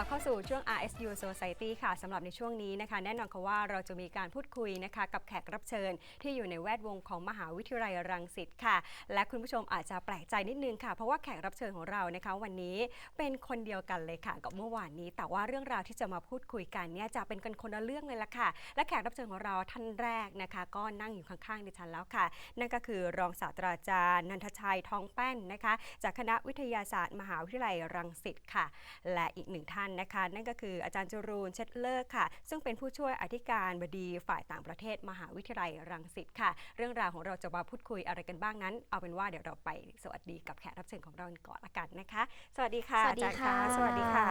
กลับเข้าสู่ช่วง RSU Society ค่ะสำหรับในช่วงนี้นะคะ แน่นอนค่ะว่าเราจะมีการพูดคุยนะคะ กับแขกรับเชิญ ที่อยู่ในแวดวงของมหาวิทยาลัยรังสิตค่ะ และคุณผู้ชมอาจจะแปลกใจนิดนึงค่ะ เพราะว่าแขกรับเชิญของเรานะคะ วันนี้เป็นคนเดียวกันเลยค่ะ กับเมื่อวานนี้ แต่ว่าเรื่องราวที่จะมาพูดคุยกันเนี่ยจะเป็นกันคนละเรื่องเลยละค่ะ และแขกรับเชิญของเราท่านแรกนะคะ ก็นั่งอยู่ข้างๆดิฉันแล้วค่ะ นั่นก็คือรองศาสตราจารย์ นันทชัยทองแป้นนะคะ จากคณะวิทยาศาสตร์ มหาวิทยาลัยรังสิตค่ะ และอีกหนึ่งท่านนะคะ นั่นก็คืออาจารย์จรูนเช็ดเลิกค่ะ ซึ่งเป็นผู้ช่วยอธิการบดีฝ่ายต่างประเทศ มหาวิทยาลัยรังสิตค่ะ เรื่องราวของเราจะมาพูดคุยอะไรกันบ้างนั้น เอาเป็นว่าเดี๋ยวเราไปสวัสดีกับแขกรับเชิญของเรากันก่อนละกันนะคะ สวัสดีค่ะสวัสดีอาจารย์ค่ะ สวัสดีค่ะ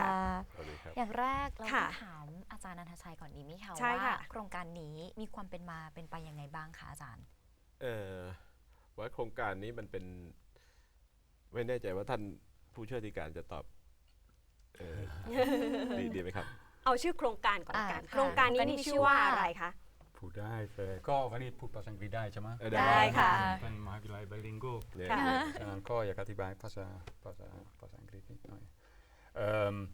สวัสดีครับ อย่างแรกเราค่ะต้องถามอาจารย์นันทชัยก่อนดีไหมคะใช่ว่าค่ะโครงการนี้มีความเป็นมาเป็นไปยังไงบ้างคะอาจารย์ เอ่อว่าโครงการนี้มันเป็น ไม่แน่ใจว่าท่านผู้ช่วยที่การจะตอบ เออดีดีไหมครับ เอาชื่อโครงการก่อนละกัน อ่าค่ะ โครงการนี้โครงการนี้มีมีชื่ชื่ออว่าว่าอะไรคะ พูดได้แต่ก็วันนี้พูดภาษาอังกฤษได้ใช่ไหมเออได้ค่ะ เป็นมหาวิทยาลัยไบลิงโกเนี่ยค่ะ ฉะนั้นก็อยากอธิบายภาษาภาษาภาษาอังกฤษนิดหน่อย Um,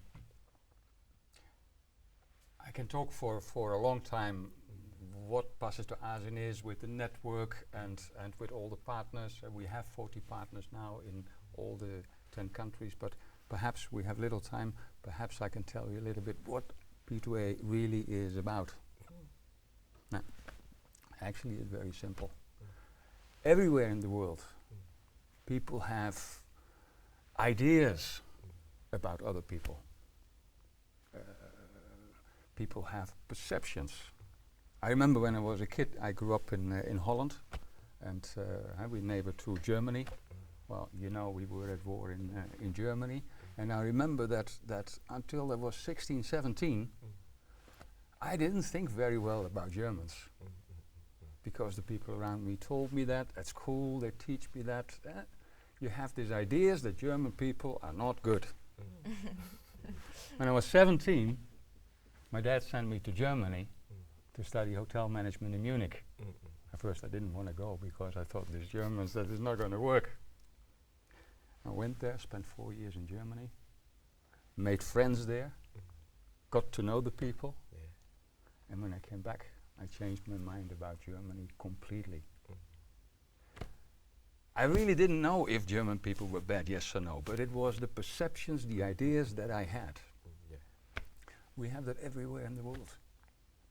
I can talk for, for a long time what Passage to ASEAN is with the network and, and with all the partners. Uh, we have 40 partners now in all the 10 countries, but perhaps we have little time. Perhaps I can tell you a little bit what P2A really is about. Actually, it's very simple. Everywhere in the world, people have ideas about other people. Uh, people have perceptions. I remember when I was a kid, I grew up in, uh, in Holland, and uh, we neighbor to Germany. Well, you know, we were at war in, uh, in Germany, and I remember that, that until I was 16, 17, I didn't think very well about Germans because the people around me told me that at school they teach me that eh, you have these ideas that German people are not good. when I was 17, my dad sent me to Germany to study hotel management in Munich. At first, I didn't want to go because I thought these Germans that is not going to work. I went there, spent four years in Germany, made friends there, got to know the people, and when I came back, I changed my mind about Germany completely. Mm. I really didn't know if German people were bad, yes or no, but it was the perceptions, the ideas that I had. Mm, we have that everywhere in the world.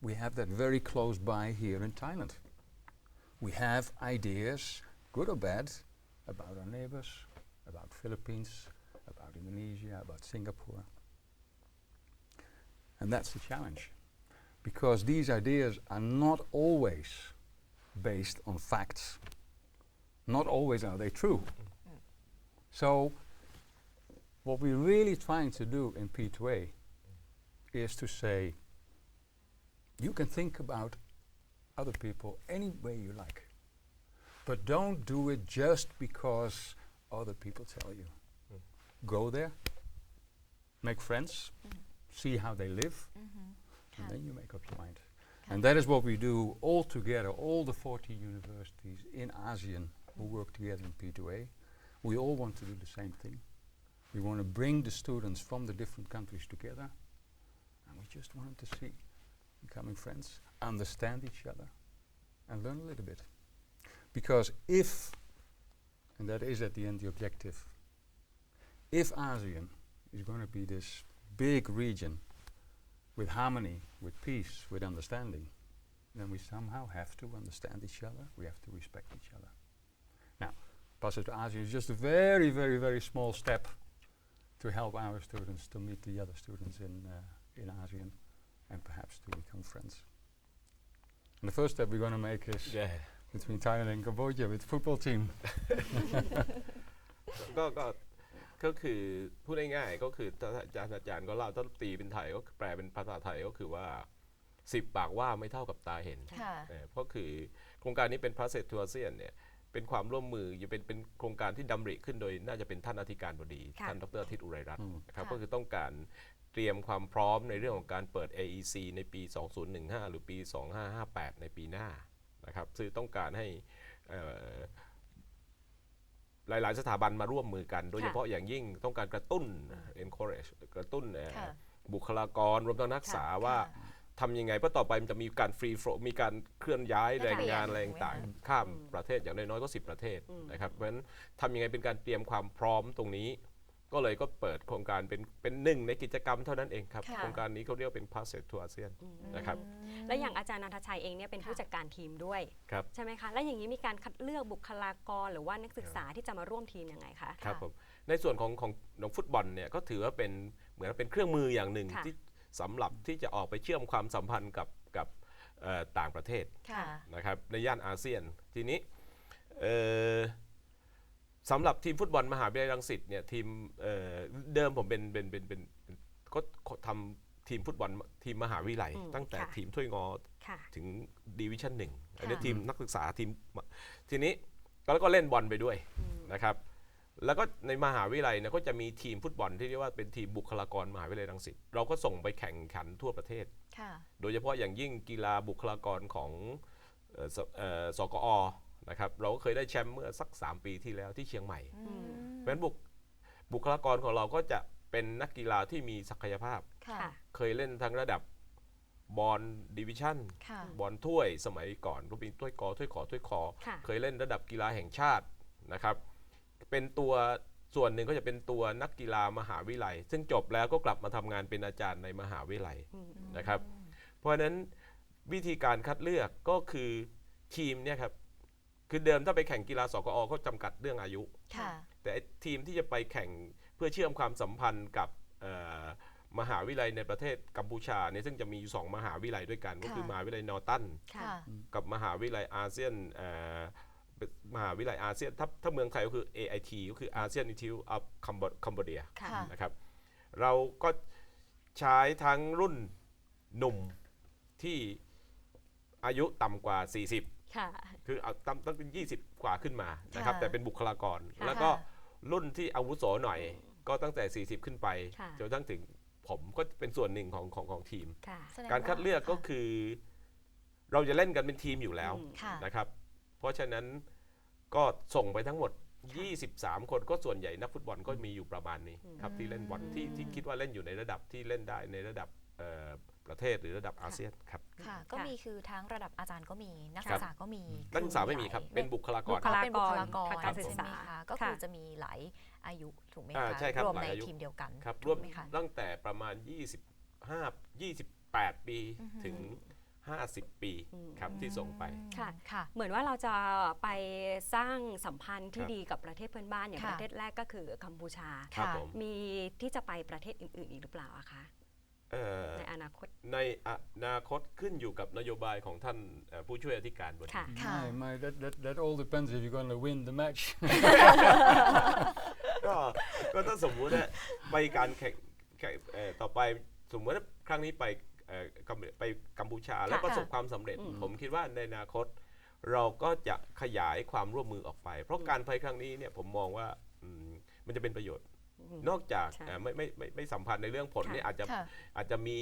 We have that very close by here in Thailand. We have ideas, good or bad, about our neighbors, about Philippines, about Indonesia, about Singapore. And that's the challenge because these ideas are not always based on facts. Not always are they true. So, what we're really trying to do in P2A is to say you can think about other people any way you like, but don't do it just because other people tell you. Go there, make friends, mm-hmm. see how they live, mm-hmm. and then you make up your mind. And that is what we do all together, all the 40 universities in ASEAN who mm-hmm. work together in P2A. We all want to do the same thing. We want to bring the students from the different countries together, and we just want them to see, becoming friends, understand each other, and learn a little bit. Because if, and that is at the end the objective, if ASEAN is going to be this big region with harmony, with peace, with understanding, then we somehow have to understand each other. We have to respect each other. Now, Passage to ASEAN is just a very, very, very small step to help our students to meet the other students in, uh, in ASEAN and perhaps to become friends. And the first step we're going to make is Yeah. Between Thailand and Cambodia with football team. ก็ก็ก็คือพูดง่ายๆก็คือถ้าอาจารย์อาจารย์ก็เล่าถ้าตีเป็นไทยก็แปลเป็นภาษาไทยก็คือว่าสิบปากว่าไม่เท่ากับตาเห็นค่ะเอ่อเพราะคือโครงการนี้เป็นพระเศรษฐัวเซียนเนี่ยเป็นความร่วมมือจะเป็นเป็นโครงการที่ดำริขึ้นโดยน่าจะเป็นท่านอธิการบดีค่ะท่านดรอาทิตย์อุไรรัตน์อืมนะครับค่ะก็คือต้องการเตรียมความพร้อมในเรื่องของการเปิด AEC ในปี 2015 หรือปี 2558 ในปีหน้า นะครับคือต้องการให้เอ่อหลาย ๆ สถาบันมาร่วมมือกัน โดยค่ะเฉพาะอย่างยิ่งต้องการกระตุ้น encourage กระตุ้นเอ่อค่ะบุคลากรรวมทั้งนักศึกษาค่ะว่าทำยังไง เพราะต่อไปมันจะมีการฟรีโฟลมีการเคลื่อนย้ายค่ะแรงงานอะไรเปลี่ยนต่างถูกไหมๆข้ามประเทศอย่างน้อยๆก็ 10 ประเทศนะครับเพราะฉะนั้นทำยังไงเป็นการเตรียมความพร้อมตรงนี้ ก็เลยก็เปิดโครงการเป็นเป็นหนึ่งในกิจกรรมเท่านั้นเองครับ ค่ะ โครงการนี้เขาเรียกว่าเป็น Passage to ASEAN นะครับ และอย่างอาจารย์นันทชัยเองเนี่ยเป็นผู้ค่ะจัดการทีมด้วย ครับ ใช่ไหมคะ แล้วอย่างนี้มีการคัดเลือกบุคลากรหรือว่านักศึกษาที่จะมาร่วมทีมยังไงคะ ครับผมในส่วนของของของฟุตบอลเนี่ยก็ถือว่าเป็นเหมือนเป็นเครื่องมืออย่างหนึ่งค่ะ ที่สำหรับที่จะออกไปเชื่อมความสัมพันธ์กับกับเอ่อต่างประเทศค่ะ นะครับในย่านอาเซียนทีนี้เอ่อ สำหรับทีมฟุตบอลมหาวิทยาลัยรังสิตเนี่ยทีมเอ่อเดิมผมเป็นเป็นเป็นเป็นเป็นก็ทำทีมฟุตบอลทีมมหาวิทยาลัย อืมตั้งแต่ค่ะ ทีมถ้วยงอ ค่ะ ถึงดีวิชั่นหนึ่งอันนี้ค่ะ ทีมนักศึกษาทีมทีนี้แล้วก็เล่นบอลไปด้วยนะครับ แล้วก็ในมหาวิทยาลัยเนี่ยก็จะมีทีมฟุตบอลที่เรียกว่าเป็นทีมบุคลากรมหาวิทยาลัยรังสิตเราก็ส่งไปแข่งขันทั่วประเทศ ค่ะ โดยเฉพาะอย่างยิ่งกีฬาบุคลากรของเอ่อสเอ่อสกอ นะครับเราก็เคยได้แชมป์เมื่อสัก 3 ปีที่แล้วที่เชียงใหม่เพราะฉะนั้นบุคบุคลากรของเราก็จะเป็นนักกีฬาที่มีศักยภาพ ค่ะ ค่ะ เคยเล่นทั้งระดับบอลดิวิชั่นค่ะ บอลถ้วยสมัยก่อนก็มีถ้วยกอถ้วยขอถ้วยคอค่ะ เคยเล่นระดับกีฬาแห่งชาตินะครับ เป็นตัวส่วนหนึ่งก็จะเป็นตัวนักกีฬามหาวิทยาลัย ซึ่งจบแล้วก็กลับมาทำงานเป็นอาจารย์ในมหาวิทยาลัย อืมนะครับ เพราะฉะนั้นวิธีการคัดเลือกก็คือทีมเนี่ยครับ คือเดิมถ้าไปแข่งกีฬาสกอก็จำกัดเรื่องอายุ ค่ะ แต่ไอ้ทีมที่จะไปแข่งเพื่อเชื่อมความสัมพันธ์กับเอ่อมหาวิทยาลัยในประเทศกัมพูชาเนี่ยซึ่งจะมีอยู่สองมหาวิทยาลัยด้วยกัน ก็คือค่ะ มหาวิทยาลัยนอร์ตัน ค่ะค่ะกับมหาวิทยาลัยอาเซียนเอ่อเป็นมหาวิทยาลัยอาเซียนถ้าถ้าเมืองไทยก็คือ AIT ก็คือ ASEAN Institute of Cambodia ค่ะ ค่ะ นะครับ เราก็ใช้ทั้งรุ่นหนุ่มที่อายุต่ำกว่า 40 ค่ะ คือเอาตั้งตั้งเป็น 20 กว่าขึ้นมานะครับ ค่ะแต่เป็นบุคลากร ค่ะแล้วก็รุ่นที่อาวุโสหน่อย ก็ตั้งแต่ 40 ขึ้นไปค่ะ จนทั้งถึงผมก็เป็นส่วนหนึ่งของของของทีม ค่ะ แสดงการคัดเลือกก็ว่าคือ เราจะเล่นกันเป็นทีมอยู่แล้วอืม ค่ะ นะครับ เพราะฉะนั้นก็ส่งไปทั้งหมด 23 คนก็ส่วนใหญ่นักฟุตบอลก็มีอยู่ประมาณนี้ครับที่เล่นบอลที่ที่คิดว่าเล่นอยู่ในระดับที่เล่นได้ในระดับเอ่อ ประเทศหรือระดับอาเซียนครับค่ะ ก็มีคือทั้งระดับอาจารย์ก็มีนักครัศึบกษาก็มีนักศึกษาไม่มีครับหลายเป็นบุคลากรบุคลาเป็นบุคลากรทางการศึกษาใช่ไหมคะก็ค่ะคือจะมีหลายอายุถูกไหมอ่าคะใช่ครับรวมหลายในอายุทีมเดียวกันครับถูร่วกมไหมคะตั้งแต่ประมาณ 25 28 ปีถึง50 ปีครับที่ส่งไปค่ะค่ะ เหมือนว่าเราจะไปสร้างสัมพันธ์ที่ครับดีกับประเทศเพื่อนบ้านอย่างค่ะประเทศแรกก็คือกัมพูชาครับค่ะผมมีที่จะไปประเทศอื่น ๆ อีกหรือเปล่าอะคะเอ่อ ในอนาคต ในอนาคตขึ้นอยู่กับนโยบายของท่านเอ่อผู้ช่วยอธิการบดีค่ะค่ะ My, my, that, that, that all depends if you're going to win the match. ก็ก็ถ้าสมมุติว่าไปการแข่งแข่งเอ่อต่อไปสมมติว่าครั้งนี้ไปเอ่อกัมไปกัมพูชาแล้วค่ะประสบความสำเร็จอืมผมคิดว่าในอนาคต เราก็จะขยายความร่วมมือออกไป เพราะการไปครั้งนี้เนี่ยผมมองว่าอืมมันจะเป็นประโยชน์ นอกจากใช่เอ่อไม่ไม่ไม่ไม่สัมพันธ์ในเรื่องผลค่ะเนี่ยอาจจะค่ะอาจจะมี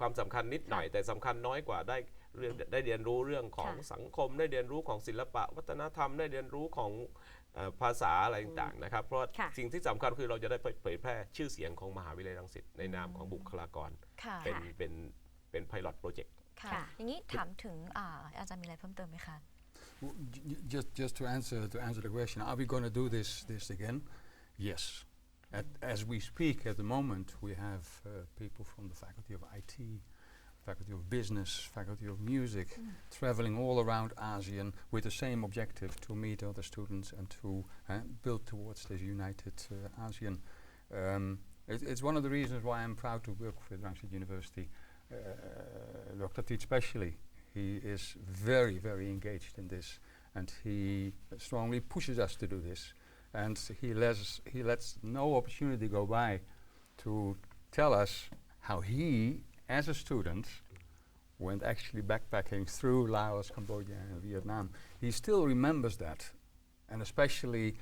ความสำคัญนิดหน่อย แต่สำคัญน้อยกว่าได้เรื่องได้เรียนรู้เรื่องของค่ะสังคม ได้เรียนรู้ของศิลปะ วัฒนธรรมได้เรียนรู้ของเอ่อภาษาอะไรต่างๆนะครับ เพราะค่ะ สิ่งที่สำคัญคือเราจะได้เผยแพร่ชื่อเสียงของมหาวิทยาลัยรังสิตในนามของบุคลากร ค่ะ เป็นเป็นเป็นไพลอตโปรเจกต์ค่ะ อย่างนี้ถามถึงอ่าอาจารย์มีอะไรเพิ่มเติมไหมคะ W- j- j- Just, just to answer to answer the question, are we going to do this this again? Yes. At, as we speak at the moment, we have uh, people from the faculty of IT, faculty of business, faculty of music, traveling all around ASEAN with the same objective to meet other students and to uh, build towards this united uh, ASEAN. Um, it, it's one of the reasons why I'm proud to work with Rangsit University. Uh, Dr. Teach especially, he is very, very engaged in this, and he strongly pushes us to do this. And he lets he lets no opportunity go by to tell us how he, as a student, went actually backpacking through Laos, Cambodia, and Vietnam. He still remembers that, and especially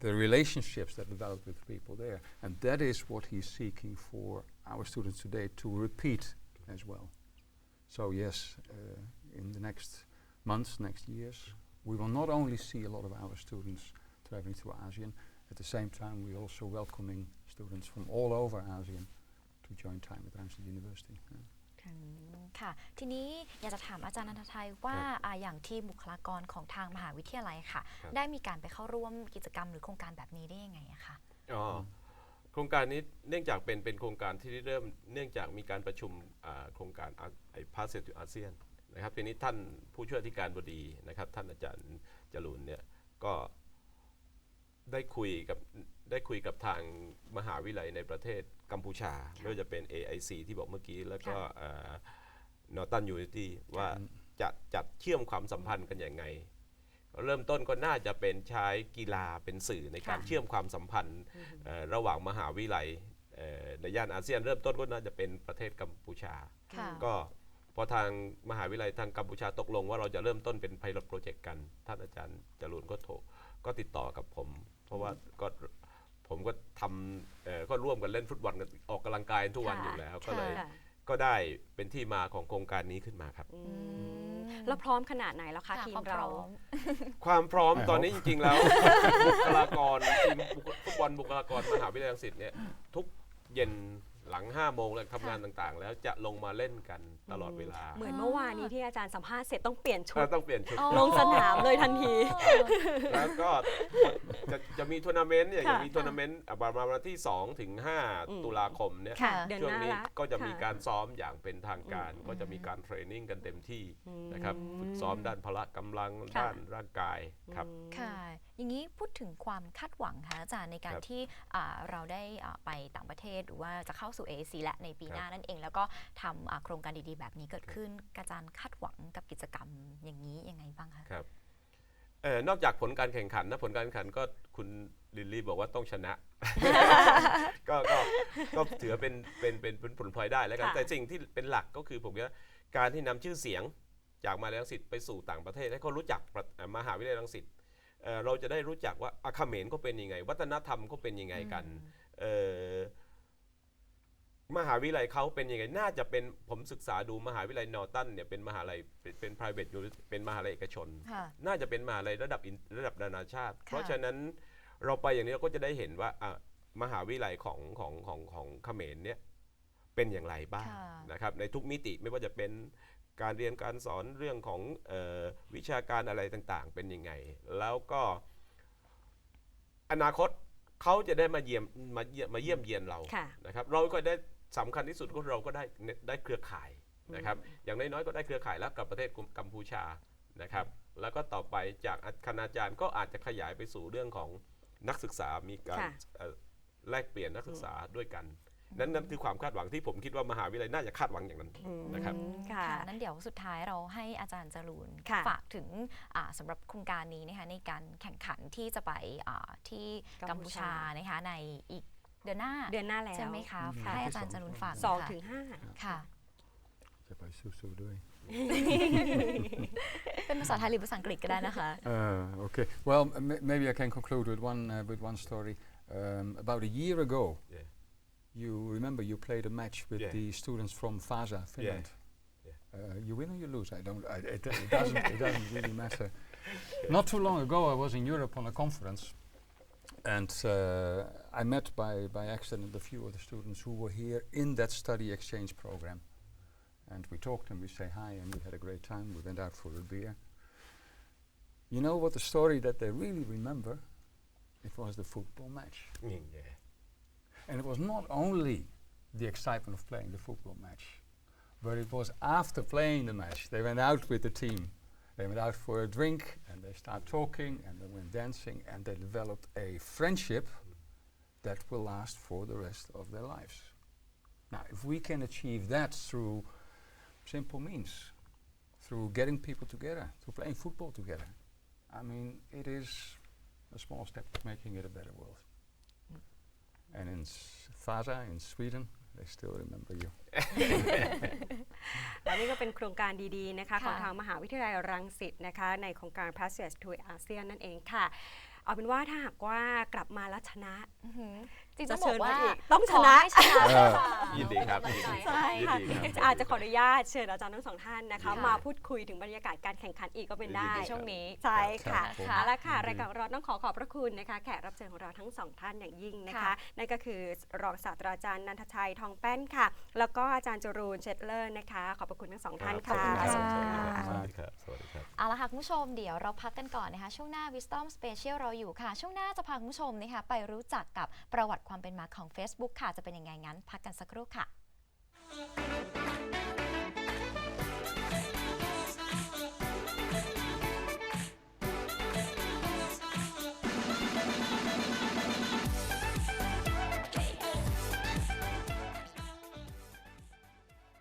the relationships that developed with people there. And that is what he's seeking for our students today to repeat as well. So yes, uh, in the next months, next years, we will not only see a lot of our students traveling through ASEAN, at the same time we're also welcoming students from all over ASEAN to to join time at Randstad University. yeah. ค่ะ ทีนี้อยากจะถามอาจารย์นันทชัยว่าครับอ่าอย่างทีมบุคลากรของทางมหาวิทยาลัยค่ะครับได้มีการไปเข้าร่วมกิจกรรมหรือโครงการแบบนี้ได้ยังไงอะคะอ๋อโครงการนี้เนื่องจากเป็นเป็นโครงการที่เริ่มเนื่องจากมีการประชุมอ่าโครงการอาไอ้พาสเซตอาเซียนนะครับทีนี้ท่านผู้ช่วยอธิการบดีนะครับ ท่านอาจารย์จรูนเนี่ยก็ ได้คุยกับได้คุยกับทางมหาวิทยาลัยในประเทศกัมพูชาไม่ว่าจะเป็น AIC ที่บอกเมื่อกี้แล้วก็นอตันยูนิตี้ว่าจะจัดเชื่อมความสัมพันธ์กันยังไง เริ่มต้นก็น่าจะเป็นใช้กีฬาเป็นสื่อในการค่ะเชื่อมความสัมพันธ์เอ่อระหว่างมหาวิทยาลัยเอ่อในย่านอาเซียนเริ่มต้นก็น่าจะเป็นประเทศกัมพูชาค่ะก็พอทางมหาวิทยาลัยทางกัมพูชาตกลงว่าเราจะเริ่มต้นเป็นไพลอตโปรเจกต์กัน ท่านอาจารย์จรูนก็โทร ก็ติดต่อกับผม เพราะว่าก็ผมก็ทำเอ่อก็ร่วมกันเล่นฟุตบอลกันออกกำลังกายทุกวันค่ะอยู่แล้วก็เลย ค่ะ ก็ได้เป็นที่มาของโครงการนี้ขึ้นมาครับ อือืมมแล้วพร้อมขนาดไหนแล้วคะค่ะทีคมวามพเราร้อมความพร้อม I ตอนนี้จริง ๆ แล้ว บุคลากรทีมฟุตบอลบุคลากรมหาวิทยาลัยรังสิตเนี่ยทุกเย็น หลัง5โมงแล้วทำงานต่างๆ แล้วจะลงมาเล่นกันตลอดเวลาเหมือนเมื่อวานนี้ที่อาจารย์สัมภาษณ์เสร็จต้องเปลี่ยนชุเราดต้องเปลี่ยนชุด อ๋อ ลงสนามเลยทันที แล้วก็จะจะมีทัวร์นาเมนต์เนี่ยค่ะ จะมีทัวร์นาเมนต์อะประมาณวันที่ 2 ถึง อืม 5 ตุลาคมเนี่ยค่ะ เดือนช่วหงน้านี้ละก็จะมีค่การซ้อมอย่างเป็นทางการอืมก็จะมีการเทรนนิ่งกันเต็มที่อืมนะครับฝึกซ้อมด้านพละกำลังค่ะ ด้านร่างกายครับ อืม ค่ะ อย่างนี้พูดถึงความคาดหวังค่ะอาจารย์ในการครับ ที่อ่าเราได้อ่าไปต่างประเทศหรือว่าจะเข้าสู่ AAC และในปีครับหน้านั่นเอง แล้วก็ทำอ่าโครงการดีๆ แบบนี้เกิดขึ้นอาจารย์คาดหวังกับกิจกรรมอย่างนี้ยังไงบ้างคะครับเอ่อนอกจากผลการแข่งขันนะผลการแข่งขันก็คุณลิลลี่บอกว่าต้องชนะ ก็ก็ก็ถือว่าเป็นเป็นเป็นเป็นผลพลอยได้แล้วกันค่ะแต่สิ่งที่เป็นหลักก็คือผมว่าการที่นำชื่อเสียงจากมหาวิทยาลัยรังสิตไปสู่ต่างประเทศให้เขารู้จักประเอ่อมหาวิทยาลัยรังสิตเอ่อเราจะได้รู้จักว่าอาเขมรก็เป็นยังไง วัฒนธรรมเขาเป็นยังไงกันเอ่อ มหาวิทยาลัยเขาเป็นยังไง น่าจะเป็นผมศึกษาดูมหาวิทยาลัยนอร์ตันเนี่ยเป็นมหาลัยเป็นเป็น private university เป็นมหาลัยเอกชน ค่ะ น่าจะเป็นมหาลัยระดับอินระดับนานาชาติค่ะเพราะฉะนั้นเราไปอย่างนี้เราก็จะได้เห็นว่าอะมหาวิทยาลัยของของของของเขมรเนี่ยเป็นอย่างไรบ้างค่ะ นะครับในทุกมิติไม่ว่าจะเป็นการเรียนการสอนเรื่องของเออวิชาการอะไรต่างๆ เป็นยังไง แล้วก็อนาคตเขาจะได้มาเยี่ยมมาเยี่ยมมาเยี่ยมเยียนเราค่ะ นะครับเราก็ได้ สำคัญที่สุดก็เราก็ได้ได้เครือข่ายนะครับ อย่างน้อยๆก็ได้เครือข่ายแล้วกับประเทศกัมพูชานะครับ แล้วก็ต่อไปจากคณาจารย์ก็อาจจะขยายไปสู่เรื่องของนักศึกษามีการค่ะเอ่อแลกเปลี่ยนนักศึกษาด้วยกันนั่นนั่นคือความคาดหวังที่ผมคิดว่ามหาวิทยาลัยน่าจะคาดหวังอย่างนั้นอืมนะครับค่ะนั้นเดี๋ยวสุดท้ายเราให้อาจารย์จรูนค่ะฝากถึงอ่าสำหรับโครงการนี้นะคะในการแข่งขันที่จะไปอ่าที่กักัมมพูพูชาชานะคะในอีก เดือนหน้า เดือนหน้าแล้ว ใช่ไหมคะ อืม ให้อาจารย์จรูนฝากหน่ย สอง ค่ะ ถึงห้า ค่ะ จะไปสู้ๆด้วย เป็นภาษาไทยหรือภาษาอังกฤษก็ได้นะคะ Uh, okay. Well, m- m- maybe I can conclude with one uh, with one story. Um, about a year ago, Yeah. you remember you played a match with Yeah. the students from Vaasa, Finland. Yeah. Uh, you win or you lose? I don't. I, it, it doesn't. it doesn't really matter. Not too long ago, I was in Europe on a conference, and uh, I met by, by accident a few of the students who were here in that study exchange program. And we talked and we say hi and we had a great time. We went out for a beer. You know what the story that they really remember? It was the football match. Mm, yeah. And it was not only the excitement of playing the football match, but it was after playing the match. They went out with the team. They went out for a drink and they start talking and they went dancing and they developed a friendship that will last for the rest of their lives. Now, if we can achieve that through simple means, through getting people together, through playing football together, I mean, it is a small step to making it a better world. And in S- Vasa in Sweden, they still remember you. และนี่ก็เป็นโครงการดีๆนะคะ ค่ะ ของทางมหาวิทยาลัยรังสิตนะคะ ในโครงการ Passage to ASEAN นั่นเองค่ะ เอาเป็นว่าถ้าหากว่ากลับมาแล้วชนะ จจริงๆจะต้องบอกว่าเชิญมาอีกต้องชนะขให้ชนะเออค่ะยินดีครับกำลังใจยินดีใช่ค่ะยินดีครับ อาจจะขออนุญาตเชิญอาจารย์ทั้งสองท่านนะคะ ค่ะ มาพูดคุยถึงบรรยากาศการแข่งขันอีกก็เป็นได้ยินดีในช่วงนี้ ใช่ค่ะครับเอาละค่ะยินดีรายการของเราต้องขอขอบพระคุณนะคะ แขกรับเชิญของเราทั้งสองท่านอย่างยิ่งนะคะ ค่ะ นั่นก็คือรองศาสตราจารย์นันทชัยทองแป้นค่ะ แล้วก็อาจารย์จรูนเชตเลอร์นะคะ ขอบพระคุณทั้งสองท่านขอบค่ะคุณครับสวัสดีค่ะสวัสดีครับสวัสดีครับ เอาละค่ะ คุณผู้ชมเดี๋ยวเราพักกันก่อนนะคะ ช่วงหน้า Wisdom Special เราอยู่ค่ะ ช่วงหน้าจะพาคุณผู้ชมนะคะไปรู้จักกับประวัติความเป็นมาของ Facebook ค่ะจะเป็นยังไงงั้น พักกันสักครู่ค่ะ